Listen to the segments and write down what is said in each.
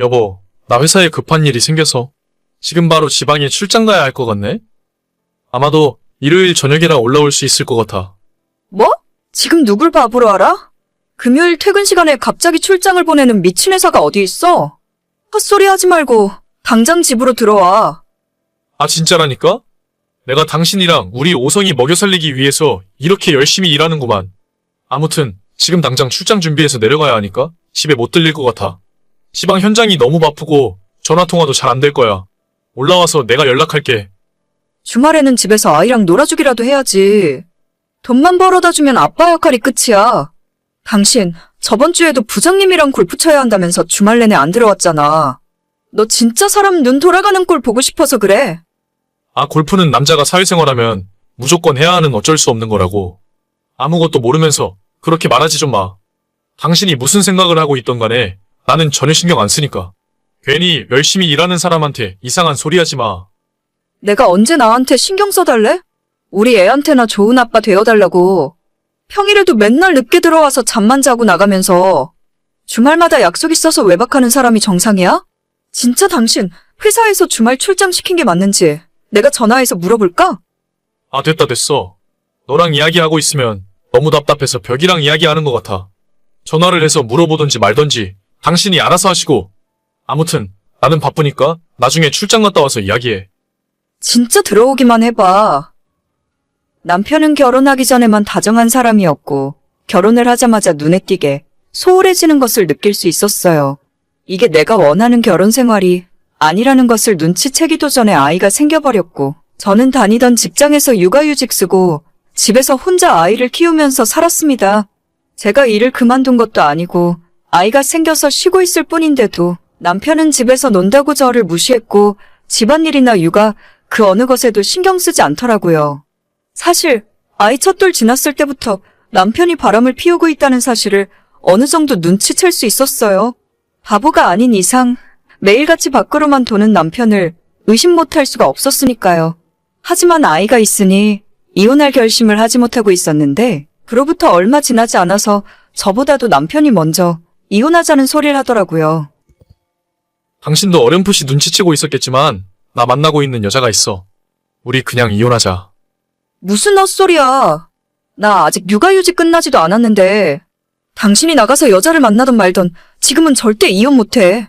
여보, 나 회사에 급한 일이 생겨서 지금 바로 지방에 출장 가야 할 것 같네? 아마도 일요일 저녁이라 올라올 수 있을 것 같아. 뭐? 지금 누굴 바보로 알아? 금요일 퇴근 시간에 갑자기 출장을 보내는 미친 회사가 어디 있어? 헛소리 하지 말고 당장 집으로 들어와. 아, 진짜라니까? 내가 당신이랑 우리 오성이 먹여 살리기 위해서 이렇게 열심히 일하는구만. 아무튼, 지금 당장 출장 준비해서 내려가야 하니까 집에 못 들릴 것 같아. 지방 현장이 너무 바쁘고 전화통화도 잘 안 될 거야. 올라와서 내가 연락할게. 주말에는 집에서 아이랑 놀아주기라도 해야지. 돈만 벌어다 주면 아빠 역할이 끝이야. 당신, 저번 주에도 부장님이랑 골프 쳐야 한다면서 주말 내내 안 들어왔잖아. 너 진짜 사람 눈 돌아가는 꼴 보고 싶어서 그래. 아, 골프는 남자가 사회생활하면 무조건 해야 하는 어쩔 수 없는 거라고. 아무것도 모르면서 그렇게 말하지 좀 마. 당신이 무슨 생각을 하고 있던 간에 나는 전혀 신경 안 쓰니까. 괜히 열심히 일하는 사람한테 이상한 소리 하지 마. 내가 언제 나한테 신경 써달래? 우리 애한테나 좋은 아빠 되어달라고. 평일에도 맨날 늦게 들어와서 잠만 자고 나가면서 주말마다 약속 있어서 외박하는 사람이 정상이야? 진짜 당신 회사에서 주말 출장 시킨 게 맞는지 내가 전화해서 물어볼까? 아, 됐다, 됐어. 너랑 이야기하고 있으면 너무 답답해서 벽이랑 이야기하는 것 같아. 전화를 해서 물어보든지 말든지 당신이 알아서 하시고. 아무튼, 나는 바쁘니까 나중에 출장 갔다 와서 이야기해. 진짜 들어오기만 해봐. 남편은 결혼하기 전에만 다정한 사람이었고, 결혼을 하자마자 눈에 띄게 소홀해지는 것을 느낄 수 있었어요. 이게 내가 원하는 결혼 생활이 아니라는 것을 눈치채기도 전에 아이가 생겨버렸고, 저는 다니던 직장에서 육아휴직 쓰고, 집에서 혼자 아이를 키우면서 살았습니다. 제가 일을 그만둔 것도 아니고, 아이가 생겨서 쉬고 있을 뿐인데도, 남편은 집에서 논다고 저를 무시했고, 집안일이나 육아, 그 어느 것에도 신경 쓰지 않더라고요. 사실 아이 첫돌 지났을 때부터 남편이 바람을 피우고 있다는 사실을 어느 정도 눈치챌 수 있었어요. 바보가 아닌 이상 매일같이 밖으로만 도는 남편을 의심 못할 수가 없었으니까요. 하지만 아이가 있으니 이혼할 결심을 하지 못하고 있었는데 그로부터 얼마 지나지 않아서 저보다도 남편이 먼저 이혼하자는 소리를 하더라고요. 당신도 어렴풋이 눈치채고 있었겠지만 나 만나고 있는 여자가 있어. 우리 그냥 이혼하자. 무슨 헛소리야. 나 아직 육아휴직 끝나지도 않았는데. 당신이 나가서 여자를 만나던 말던 지금은 절대 이혼 못해.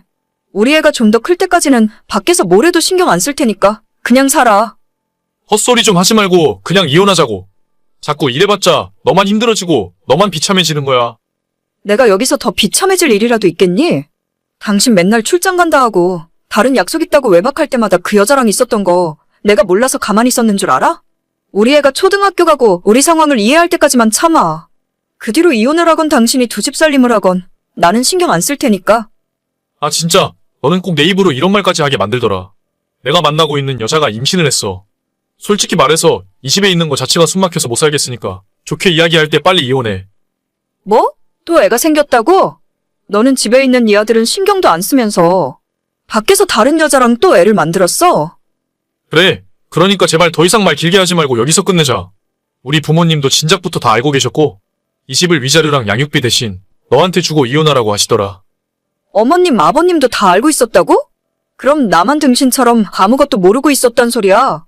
우리 애가 좀 더 클 때까지는 밖에서 뭘 해도 신경 안 쓸 테니까 그냥 살아. 헛소리 좀 하지 말고 그냥 이혼하자고. 자꾸 이래봤자 너만 힘들어지고 너만 비참해지는 거야. 내가 여기서 더 비참해질 일이라도 있겠니? 당신 맨날 출장 간다 하고 다른 약속 있다고 외박할 때마다 그 여자랑 있었던 거 내가 몰라서 가만히 있었는 줄 알아? 우리 애가 초등학교 가고 우리 상황을 이해할 때까지만 참아. 그 뒤로 이혼을 하건 당신이 두 집 살림을 하건 나는 신경 안 쓸 테니까. 아 진짜 너는 꼭 내 입으로 이런 말까지 하게 만들더라. 내가 만나고 있는 여자가 임신을 했어. 솔직히 말해서 이 집에 있는 거 자체가 숨막혀서 못 살겠으니까 좋게 이야기할 때 빨리 이혼해. 뭐? 또 애가 생겼다고? 너는 집에 있는 이 아들은 신경도 안 쓰면서 밖에서 다른 여자랑 또 애를 만들었어? 그래. 그러니까 제발 더 이상 말 길게 하지 말고 여기서 끝내자. 우리 부모님도 진작부터 다 알고 계셨고 이 집을 위자료랑 양육비 대신 너한테 주고 이혼하라고 하시더라. 어머님, 아버님도 다 알고 있었다고? 그럼 나만 등신처럼 아무것도 모르고 있었단 소리야.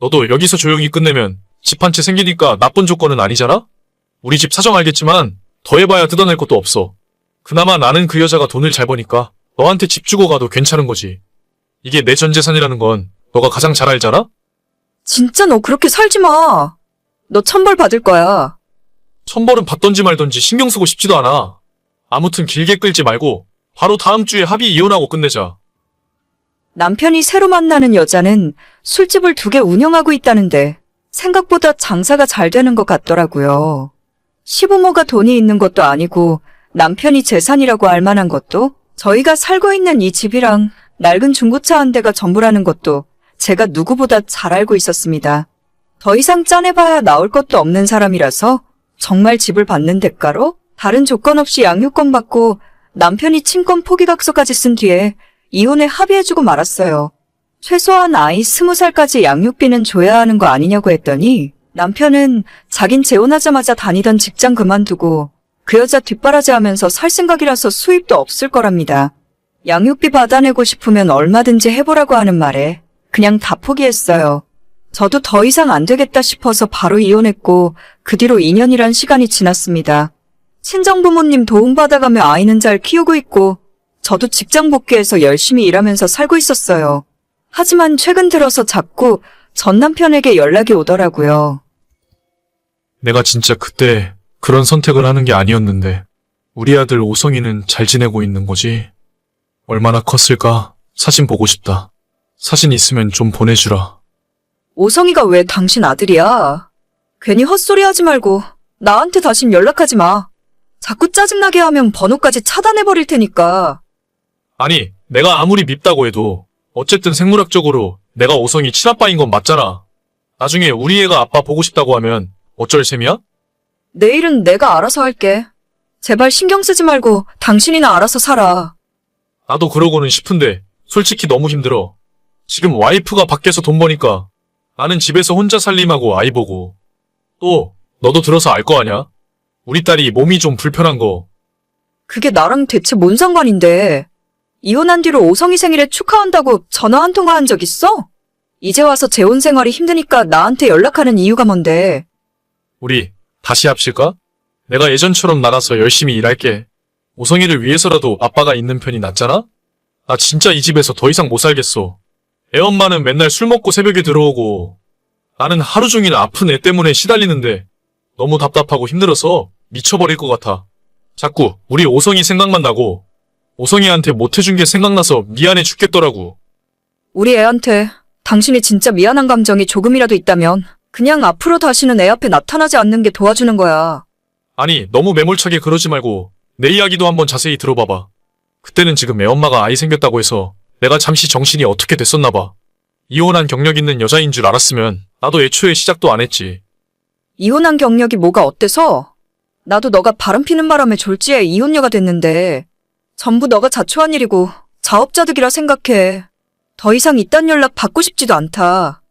너도 여기서 조용히 끝내면 집 한 채 생기니까 나쁜 조건은 아니잖아? 우리 집 사정 알겠지만 더 해봐야 뜯어낼 것도 없어. 그나마 나는 그 여자가 돈을 잘 버니까 너한테 집 주고 가도 괜찮은 거지. 이게 내 전 재산이라는 건 너가 가장 잘 알잖아? 진짜 너 그렇게 살지 마. 너 천벌 받을 거야. 천벌은 받던지 말던지 신경 쓰고 싶지도 않아. 아무튼 길게 끌지 말고 바로 다음 주에 합의 이혼하고 끝내자. 남편이 새로 만나는 여자는 술집을 두 개 운영하고 있다는데 생각보다 장사가 잘 되는 것 같더라고요. 시부모가 돈이 있는 것도 아니고 남편이 재산이라고 할 만한 것도 저희가 살고 있는 이 집이랑 낡은 중고차 한 대가 전부라는 것도 제가 누구보다 잘 알고 있었습니다. 더 이상 짜내봐야 나올 것도 없는 사람이라서 정말 집을 받는 대가로 다른 조건 없이 양육권 받고 남편이 친권 포기각서까지 쓴 뒤에 이혼에 합의해주고 말았어요. 최소한 아이 스무 살까지 양육비는 줘야 하는 거 아니냐고 했더니 남편은 자긴 재혼하자마자 다니던 직장 그만두고 그 여자 뒷바라지 하면서 살 생각이라서 수입도 없을 거랍니다. 양육비 받아내고 싶으면 얼마든지 해보라고 하는 말에 그냥 다 포기했어요. 저도 더 이상 안 되겠다 싶어서 바로 이혼했고 그 뒤로 2년이란 시간이 지났습니다. 친정 부모님 도움받아가며 아이는 잘 키우고 있고 저도 직장 복귀해서 열심히 일하면서 살고 있었어요. 하지만 최근 들어서 자꾸 전 남편에게 연락이 오더라고요. 내가 진짜 그때 그런 선택을 하는 게 아니었는데 우리 아들 오성이는 잘 지내고 있는 거지. 얼마나 컸을까? 사진 보고 싶다. 사진 있으면 좀 보내주라. 오성이가 왜 당신 아들이야? 괜히 헛소리 하지 말고 나한테 다신 연락하지 마. 자꾸 짜증나게 하면 번호까지 차단해버릴 테니까. 아니, 내가 아무리 밉다고 해도 어쨌든 생물학적으로 내가 오성이 친아빠인 건 맞잖아. 나중에 우리 애가 아빠 보고 싶다고 하면 어쩔 셈이야? 내일은 내가 알아서 할게. 제발 신경 쓰지 말고 당신이나 알아서 살아. 나도 그러고는 싶은데 솔직히 너무 힘들어. 지금 와이프가 밖에서 돈 버니까 나는 집에서 혼자 살림하고 아이 보고 또 너도 들어서 알 거 아냐? 우리 딸이 몸이 좀 불편한 거 그게 나랑 대체 뭔 상관인데. 이혼한 뒤로 오성이 생일에 축하한다고 전화 한 통화 한 적 있어? 이제 와서 재혼 생활이 힘드니까 나한테 연락하는 이유가 뭔데. 우리 다시 합실까? 내가 예전처럼 나가서 열심히 일할게. 오성이를 위해서라도 아빠가 있는 편이 낫잖아? 나 진짜 이 집에서 더 이상 못 살겠어. 애 엄마는 맨날 술 먹고 새벽에 들어오고 나는 하루 종일 아픈 애 때문에 시달리는데 너무 답답하고 힘들어서 미쳐버릴 것 같아. 자꾸 우리 오성이 생각만 나고 오성이한테 못해준 게 생각나서 미안해 죽겠더라고. 우리 애한테 당신이 진짜 미안한 감정이 조금이라도 있다면 그냥 앞으로 다시는 애 앞에 나타나지 않는 게 도와주는 거야. 아니, 너무 매몰차게 그러지 말고 내 이야기도 한번 자세히 들어봐봐. 그때는 지금 애 엄마가 아이 생겼다고 해서 내가 잠시 정신이 어떻게 됐었나 봐. 이혼한 경력 있는 여자인 줄 알았으면 나도 애초에 시작도 안 했지. 이혼한 경력이 뭐가 어때서? 나도 너가 바람 피는 바람에 졸지에 이혼녀가 됐는데 전부 너가 자초한 일이고 자업자득이라 생각해. 더 이상 이딴 연락 받고 싶지도 않다.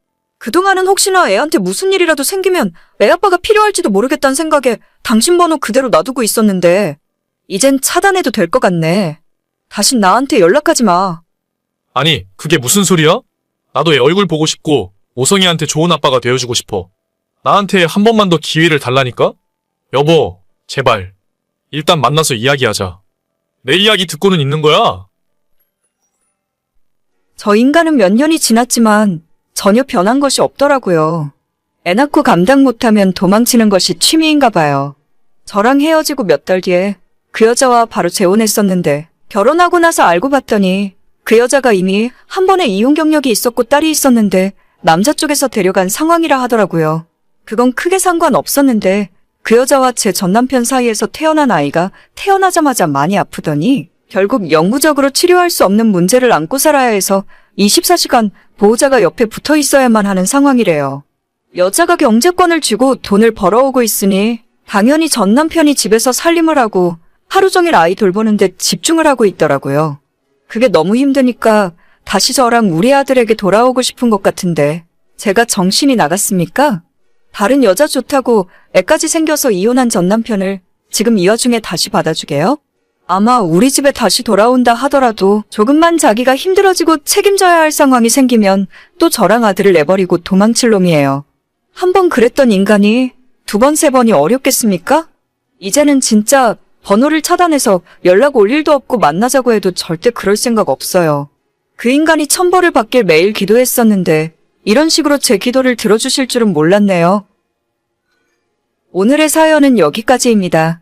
그동안은 혹시나 애한테 무슨 일이라도 생기면 애 아빠가 필요할지도 모르겠다는 생각에 당신 번호 그대로 놔두고 있었는데 이젠 차단해도 될 것 같네. 다신 나한테 연락하지 마. 아니, 그게 무슨 소리야? 나도 애 얼굴 보고 싶고 오성이한테 좋은 아빠가 되어주고 싶어. 나한테 한 번만 더 기회를 달라니까? 여보, 제발. 일단 만나서 이야기하자. 내 이야기 듣고는 있는 거야. 저 인간은 몇 년이 지났지만 전혀 변한 것이 없더라고요. 애 낳고 감당 못하면 도망치는 것이 취미인가 봐요. 저랑 헤어지고 몇 달 뒤에 그 여자와 바로 재혼했었는데 결혼하고 나서 알고 봤더니 그 여자가 이미 한 번의 이혼 경력이 있었고 딸이 있었는데 남자 쪽에서 데려간 상황이라 하더라고요. 그건 크게 상관없었는데 그 여자와 제 전남편 사이에서 태어난 아이가 태어나자마자 많이 아프더니 결국 영구적으로 치료할 수 없는 문제를 안고 살아야 해서 24시간 보호자가 옆에 붙어 있어야만 하는 상황이래요. 여자가 경제권을 쥐고 돈을 벌어오고 있으니 당연히 전 남편이 집에서 살림을 하고 하루 종일 아이 돌보는 데 집중을 하고 있더라고요. 그게 너무 힘드니까 다시 저랑 우리 아들에게 돌아오고 싶은 것 같은데 제가 정신이 나갔습니까? 다른 여자 좋다고 애까지 생겨서 이혼한 전 남편을 지금 이 와중에 다시 받아주게요? 아마 우리 집에 다시 돌아온다 하더라도 조금만 자기가 힘들어지고 책임져야 할 상황이 생기면 또 저랑 아들을 내버리고 도망칠 놈이에요. 한 번 그랬던 인간이 두 번, 세 번이 어렵겠습니까? 이제는 진짜 번호를 차단해서 연락 올 일도 없고 만나자고 해도 절대 그럴 생각 없어요. 그 인간이 천벌을 받길 매일 기도했었는데 이런 식으로 제 기도를 들어주실 줄은 몰랐네요. 오늘의 사연은 여기까지입니다.